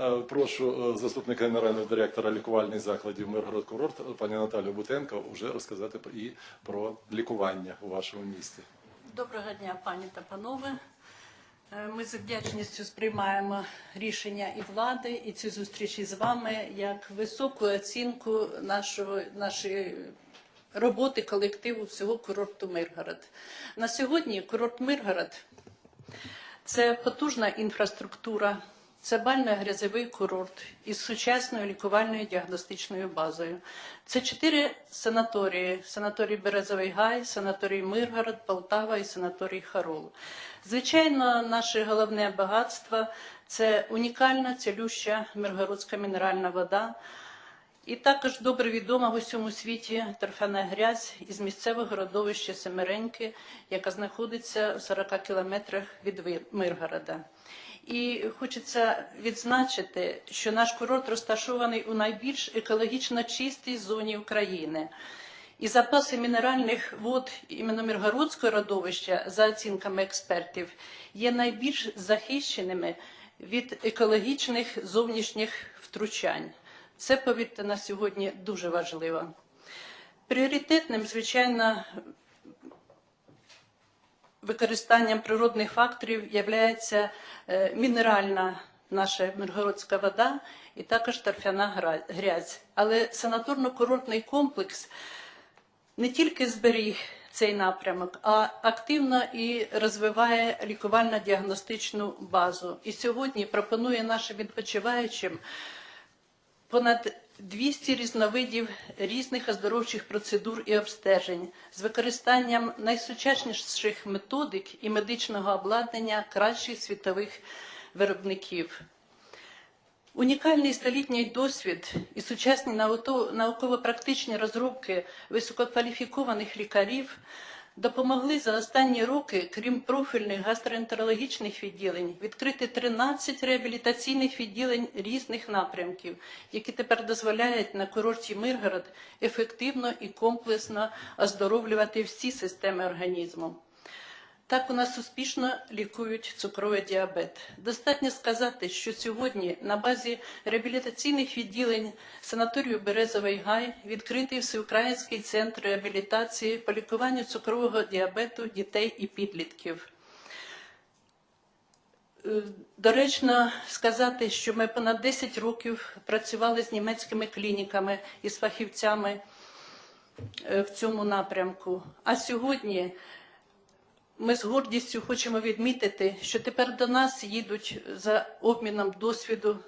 Е, Прошу е, заступника генерального директора лікувальних закладів Миргород Курорт, пані Наталю Бутенко, вже розказати і про лікування у вашому місті. Доброго дня, пані та панове. Е, Ми з вдячністю сприймаємо рішення і влади, і ці зустрічі з вами як високу оцінку нашого, нашої роботи колективу всього курорту Миргород. На сьогодні курорт Миргород це потужна інфраструктура, це бально-грязовий курорт із сучасною лікувальною діагностичною базою. Це чотири санаторії: санаторій Березовий Гай, санаторій Миргород, Полтава і санаторій Харул. Звичайно, наше головне багатство це унікальна цілюща миргородська мінеральна вода. І також добре відома в усьому світі торфяна грязь із місцевого родовища Семереньки, яка знаходиться в 40 кілометрах від Миргорода. І хочеться відзначити, що наш курорт розташований у найбільш екологічно чистій зоні України. І запаси мінеральних вод іменно Миргородського родовища, за оцінками експертів, є найбільш захищеними від екологічних зовнішніх втручань. Це, повірте, на сьогодні дуже важливо. Пріоритетним, звичайно, використанням природних факторів є мінеральна наша миргородська вода і також торфяна грязь. Але санаторно-курортний комплекс не тільки зберіг цей напрямок, а активно і розвиває лікувально-діагностичну базу. І сьогодні пропонує нашим відпочиваючим понад 200 різновидів різних оздоровчих процедур і обстежень з використанням найсучасніших методик і медичного обладнання кращих світових виробників. Унікальний столітній досвід і сучасні науково-практичні розробки висококваліфікованих лікарів допомогли за останні роки, крім профільних гастроентерологічних відділень, відкрити 13 реабілітаційних відділень різних напрямків, які тепер дозволяють на курорті Миргород ефективно і комплексно оздоровлювати всі системи організму. Так у нас успішно лікують цукровий діабет. Достатньо сказати, що сьогодні на базі реабілітаційних відділень санаторію Березовий Гай відкритий всеукраїнський центр реабілітації по лікуванню цукрового діабету дітей і підлітків. Е, Доречно сказати, що ми понад 10 років працювали з німецькими клініками і з фахівцями е, в цьому напрямку. А сьогодні ми з гордістю хочемо відмітити, що тепер до нас їдуть за обміном досвіду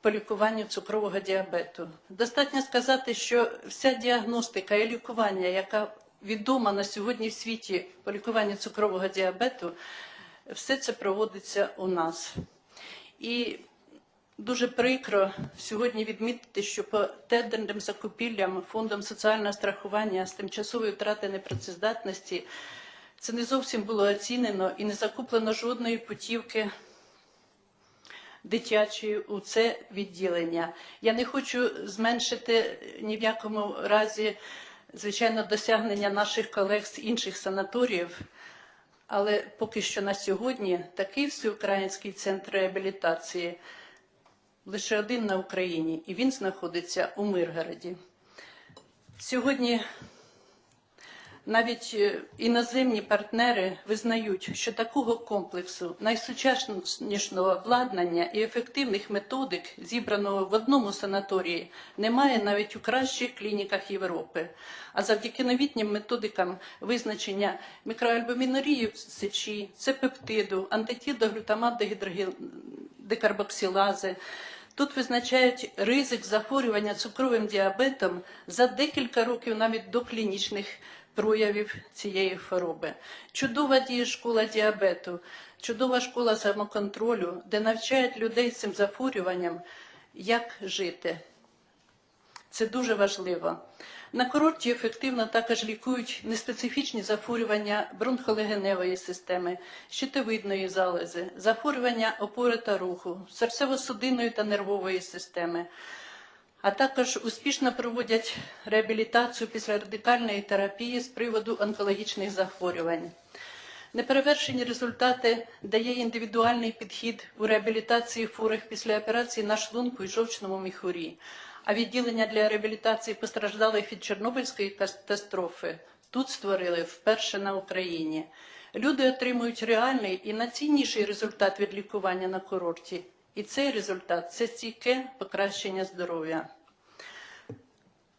по лікуванню цукрового діабету. Достатньо сказати, що вся діагностика і лікування, яка відома на сьогодні в світі по лікуванню цукрового діабету, все це проводиться у нас. І Дуже прикро сьогодні відмітити, що по тендерним закупівлям фондом соціального страхування з тимчасової втрати непрацездатності це не зовсім було оцінено і не закуплено жодної путівки дитячої у це відділення. Я не хочу зменшити ні в якому разі, звичайно, досягнення наших колег з інших санаторіїв. Але поки що на сьогодні такий всеукраїнський центр реабілітації лише один на Україні, і він знаходиться у Миргороді. Сьогодні навіть е, іноземні партнери визнають, що такого комплексу найсучаснішого обладнання і ефективних методик, зібраного в одному санаторії, немає навіть у кращих клініках Європи. А завдяки новітнім методикам визначення мікроальбумінурії в сечі, цепептиду, антитіду глютамат декарбоксилази, Тут визначають ризик захворювання цукровим діабетом за декілька років навіть до клінічних проявів цієї хвороби. Чудова діє школа діабету, чудова школа самоконтролю, де навчають людей з цим захворюванням, як жити. Це дуже важливо. На курорті ефективно також лікують неспецифічні захворювання бронхолегеневої системи, щитовидної залози, захворювання опори та руху, серцево-судинної та нервової системи, а також успішно проводять реабілітацію після радикальної терапії з приводу онкологічних захворювань. Неперевершені результати дає індивідуальний підхід у реабілітації хворих після операції на шлунку і жовчному міхурі. А відділення для реабілітації постраждалих від Чорнобильської катастрофи тут створили вперше на Україні. Люди отримують реальний і найцінніший результат від лікування на курорті. І цей результат це стійке покращення здоров'я.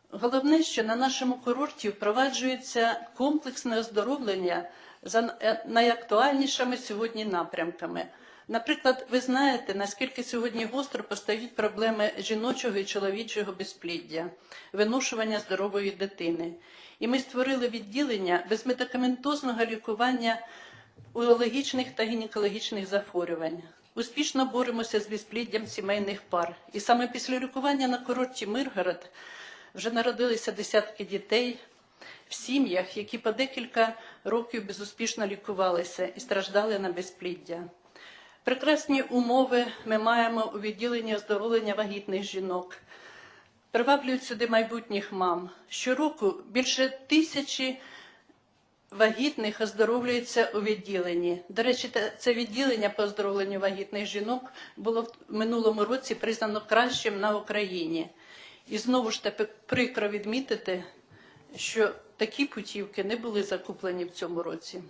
Головне, що на нашому курорті впроваджується комплексне оздоровлення за е, найактуальнішими сьогодні напрямками. Наприклад, ви знаєте, наскільки сьогодні гостро постають проблеми жіночого і чоловічого безпліддя, виношування здорової дитини. І ми створили відділення безмедикаментозного лікування урологічних та гінекологічних захворювань. Успішно боремося з безпліддям сімейних пар. І саме після лікування на курорті Миргород вже народилися десятки дітей в сім'ях, які по декілька років безуспішно лікувалися і страждали на безпліддя. Прекрасні умови ми маємо у відділенні оздоровлення вагітних жінок. Приваблюють сюди майбутніх мам. Щороку більше тисячі вагітних оздоровлюється у відділенні. До речі, це відділення по оздоровленню вагітних жінок було в минулому році признано кращим на Україні. І знову ж таки прикро відмітити, що такі путівки не були закуплені в цьому році.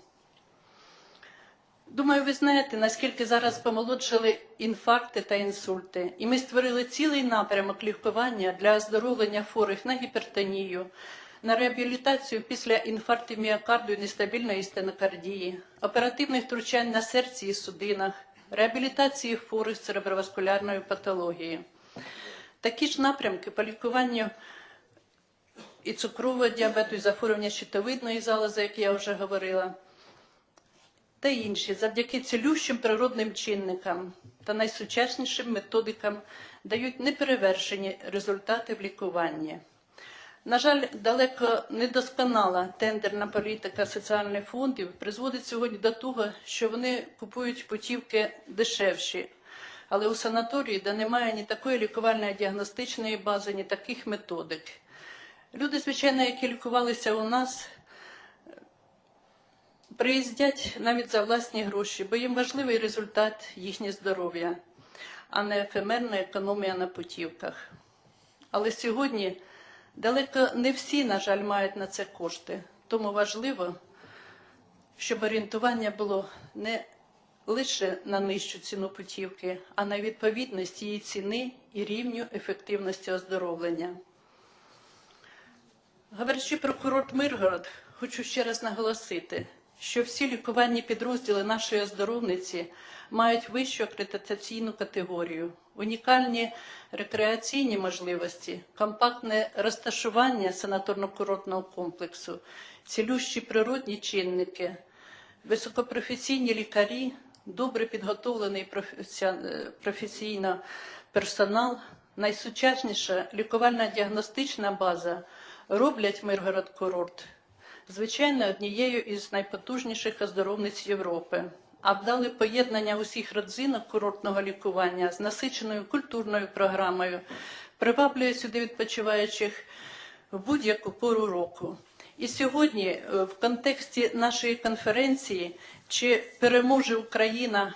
Думаю, ви знаєте, наскільки зараз помолодшали інфаркти та інсульти. І ми створили цілий напрямок лікування для оздоровлення хворих на гіпертонію, на реабілітацію після інфарктів міокарду і нестабільної стенокардії, оперативних втручань на серці і судинах, реабілітації хворих з цереброваскулярною патологією. Такі ж напрямки по лікуванню і цукрового діабету, і захворювання щитовидної залози, як я вже говорила, та інші завдяки цілющим природним чинникам та найсучаснішим методикам дають неперевершені результати в лікуванні. На жаль, далеко недосконала тендерна політика соціальних фондів призводить сьогодні до того, що вони купують путівки дешевші. Але у санаторії, де немає ні такої лікувальної діагностичної бази, ні таких методик. Люди, звичайно, які лікувалися у нас, приїздять навіть за власні гроші, бо їм важливий результат їхнє здоров'я, а не ефемерна економія на путівках. Але сьогодні далеко не всі, на жаль, мають на це кошти. Тому важливо, щоб орієнтування було не лише на нижчу ціну путівки, а на відповідність її ціни і рівню ефективності оздоровлення. Говорячи про курорт Миргород, хочу ще раз наголосити, що всі лікувальні підрозділи нашої оздоровниці мають вищу акредитаційну категорію, унікальні рекреаційні можливості, компактне розташування санаторно-курортного комплексу, цілющі природні чинники, високопрофесійні лікарі, добре підготовлений професійно персонал, найсучасніша лікувальна діагностична база роблять Миргород курорт звичайно однією із найпотужніших оздоровниць Європи. А вдале поєднання усіх родзинок курортного лікування з насиченою культурною програмою приваблює сюди відпочиваючих в будь-яку пору року. І сьогодні, е, в контексті нашої конференції, чи переможе Україна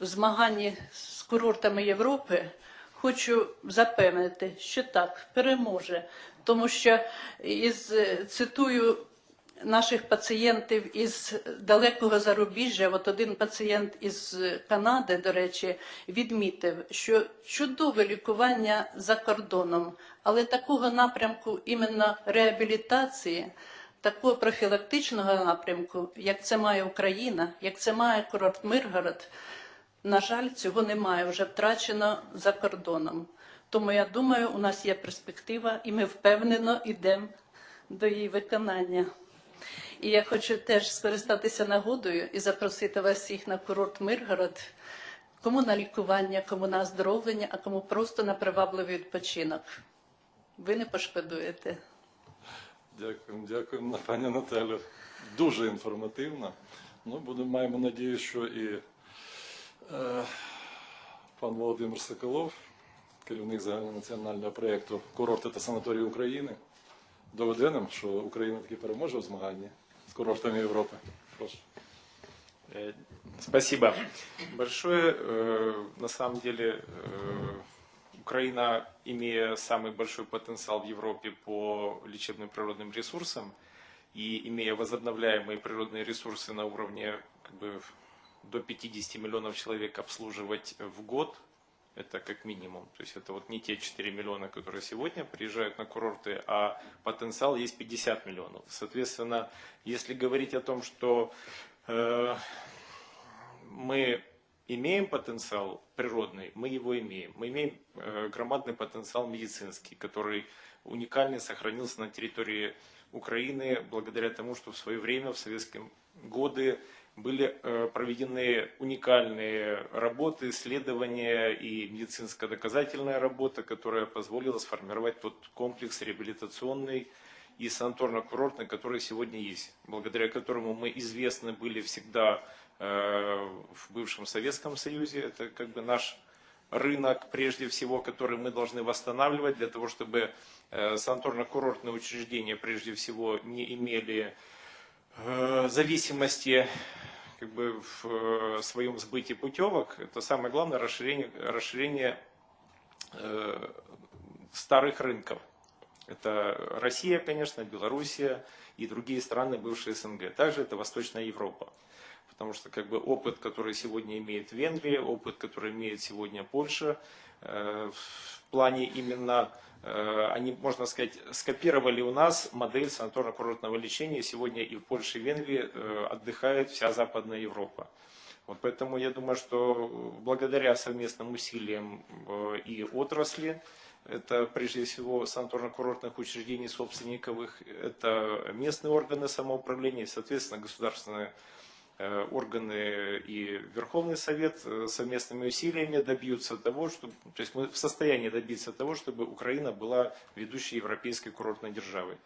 в змаганні з курортами Європи, хочу запевнити, що так, переможе. Тому що із цитую наших пацієнтів із далекого зарубіжжя, от один пацієнт із Канади, до речі, відмітив, що чудове лікування за кордоном, але такого напрямку іменно реабілітації. Такого профілактичного напрямку, як це має Україна, як це має курорт Миргород, на жаль, цього немає, вже втрачено за кордоном. Тому я думаю, у нас є перспектива, і ми впевнено йдемо до її виконання. І я хочу теж скористатися нагодою і запросити вас всіх на курорт Миргород, кому на лікування, кому на оздоровлення, а кому просто на привабливий відпочинок. Ви не пошкодуєте. Дякуємо, дякуємо, пані Наталю. Дуже інформативно. Ну, будемо, маємо надію, що і е, пан Володимир Соколов, керівник загальнонаціонального проєкту Курорти та санаторії України, доведе нам, що Україна таки переможе у змаганні з курортами Європи. Прошу. Э, Спасибо большое. Э, На самом деле э, Украина, имея самый большой потенциал в Европе по лечебным природным ресурсам и имея возобновляемые природные ресурсы на уровне как бы, до 50 миллионов человек обслуживать в год, это как минимум. То есть это вот не те 4 миллиона, которые сегодня приезжают на курорты, а потенциал есть 50 миллионов. Соответственно, если говорить о том, что э, мы имеем потенциал природный, мы его имеем. Мы имеем э, громадный потенциал медицинский, который уникальный сохранился на территории Украины благодаря тому, что в свое время, в советские годы, были э, проведены уникальные работы, исследования и медицинская доказательная работа, которая позволила сформировать тот комплекс реабилитационный и санаторно-курортный, который сегодня есть, благодаря которому мы известны были всегда э, в бывшем Советском Союзе. Это как бы наш рынок, прежде всего, который мы должны восстанавливать для того, чтобы э, санаторно-курортные учреждения, прежде всего, не имели зависимости как бы в э, своем сбытии путевок. Это самое главное расширение, расширение э, старых рынков. Это Россия, конечно, Белоруссия и другие страны бывшей СНГ. Также это Восточная Европа. Потому что как бы опыт, который сегодня имеет Венгрия, опыт, который имеет сегодня Польша, э, в плане именно, э, они, можно сказать, скопировали у нас модель санаторно-курортного лечения. Сегодня и в Польше, и в Венгрии э, отдыхает вся Западная Европа. Вот поэтому я думаю, что благодаря совместным усилиям э, и отрасли, это прежде всего санаторно-курортных учреждений собственниковых, это местные органы самоуправления, соответственно, государственные органы и Верховный Совет э, совместными усилиями добьются того, чтобы, то есть мы в состоянии добиться того, чтобы Украина была ведущей европейской курортной державой.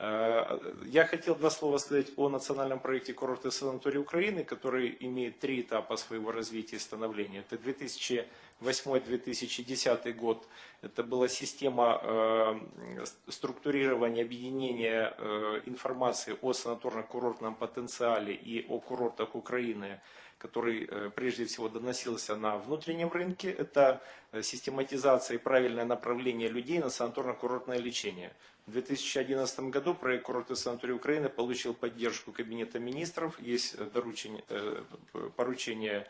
Э, Я хотел два слова сказать о национальном проекте курорты и санатории Украины, который имеет три этапа своего развития и становления. Это 2008-2010 год. Это была система э, структурирования, объединения э, информации о санаторно-курортном потенциале и о курортах Украины, который э, прежде всего доносился на внутреннем рынке. Это э, систематизация и правильное направление людей на санаторно-курортное лечение. В 2011 году проект «Курорты санатории Украины» получил поддержку Кабинета министров. Есть э, поручение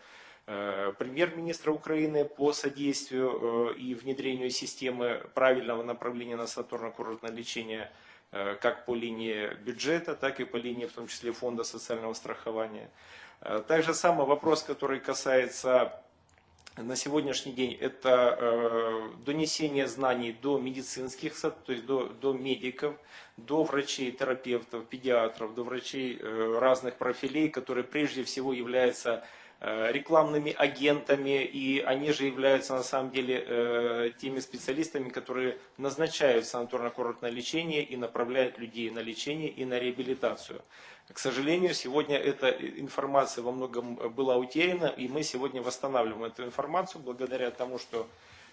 премьер-министра Украины по содействию и внедрению системы правильного направления на санаторно-курортное лечение как по линии бюджета, так и по линии в том числе фонда социального страхования. Э, Также самый вопрос, который касается на сегодняшний день это э, донесение знаний до медицинских, то есть до, до медиков, до врачей, терапевтов, педиатров, до врачей э, разных профилей, которые прежде всего являются э, рекламными агентами, и они же являются на самом деле э, теми специалистами, которые назначают санаторно-курортное лечение и направляют людей на лечение и на реабилитацию. К сожалению, сегодня эта информация во многом была утеряна, и мы сегодня восстанавливаем эту информацию благодаря тому, что э, се-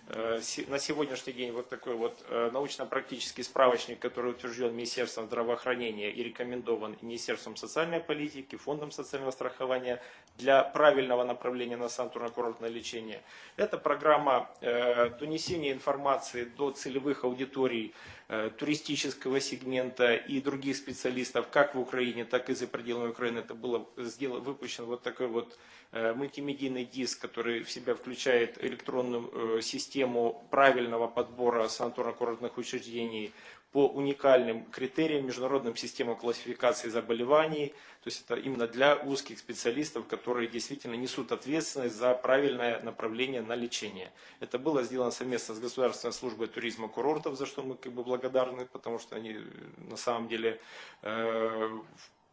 на сегодняшний день вот такой вот э, научно-практический справочник, который утвержден Министерством здравоохранения и рекомендован Министерством социальной политики, Фондом социального страхования для правильного направления на санаторно-курортное лечение. Это программа э, донесения информации до целевых аудиторий э, туристического сегмента и других специалистов, как в Украине, так и за пределами Украины. Это было сделано, выпущен вот такой вот э, мультимедийный диск, который в себя включает электронную э, систему правильного подбора санаторно-курортных учреждений по уникальным критериям, международным системам классификации заболеваний. То есть это именно для узких специалистов, которые действительно несут ответственность за правильное направление на лечение. Это было сделано совместно с Государственной службой туризма курортов, за что мы как бы благодарны, потому что они э, на самом деле э,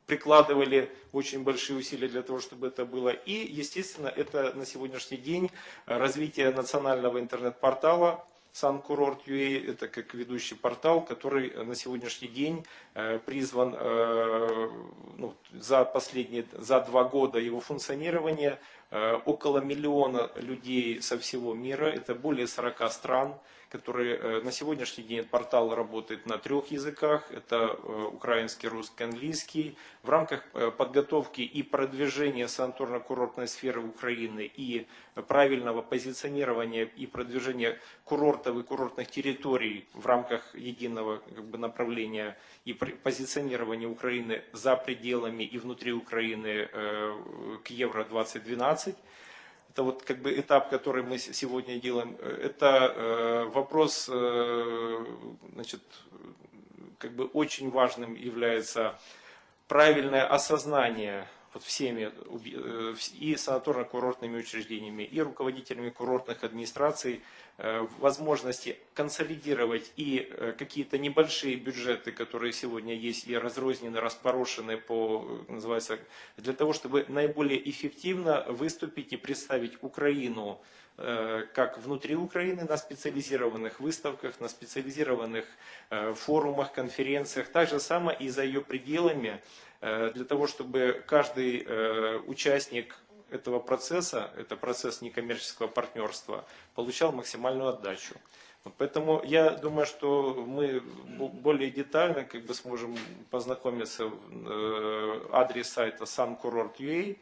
прикладывали очень большие усилия для того, чтобы это было. И, естественно, это на сегодняшний день развитие национального интернет-портала Санкурорт.ua, это как ведущий портал, который на сегодняшний день э, призван э, ну, за последние, за два года его функционирования э, около миллиона людей со всего мира, это более 40 стран, которые э, на сегодняшний день портал работает на трех языках, это э, украинский, русский, английский. В рамках э, подготовки и продвижения санаторно-курортной сферы Украины и правильного позиционирования и продвижения курортов и курортных территорий в рамках единого как бы, направления и позиционирования Украины за пределами и внутри Украины к Евро-2012. Это вот как бы этап, который мы сегодня делаем. Э, Это э, вопрос, э, значит, как бы очень важным является правильное осознание вот всеми э, и санаторно-курортными учреждениями, и руководителями курортных администраций э, возможности консолидировать и э, какие-то небольшие бюджеты, которые сегодня есть и разрознены, распорошены по, называется, для того, чтобы наиболее эффективно выступить и представить Украину как внутри Украины на специализированных выставках, на специализированных форумах, конференциях, так же самое и за ее пределами, для того, чтобы каждый э, участник этого процесса, это процесс некоммерческого партнерства, получал максимальную отдачу. Поэтому я думаю, что мы бо- более детально как бы сможем познакомиться. э, Адрес сайта suncourort.ua.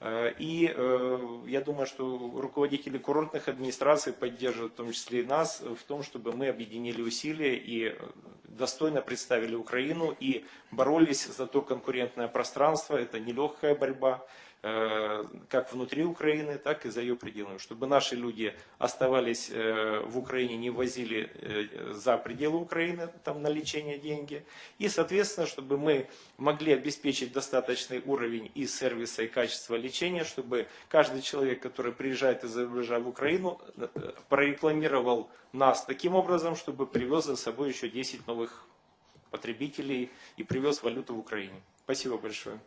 Э, И э, я думаю, что руководители курортных администраций поддержат в том числе и нас в том, чтобы мы объединили усилия и э, достойно представили Украину и боролись за то конкурентное пространство. Это нелегкая борьба, как внутри Украины, так и за ее пределами. Чтобы наши люди оставались э, в Украине, не возили э, за пределы Украины там, на лечение деньги. И, соответственно, чтобы мы могли обеспечить достаточный уровень и сервиса, и качества лечения, чтобы каждый человек, который приезжает из-за рубежа в Украину, э, прорекламировал нас таким образом, чтобы привез за собой еще 10 новых потребителей и привез валюту в Украине. Спасибо большое.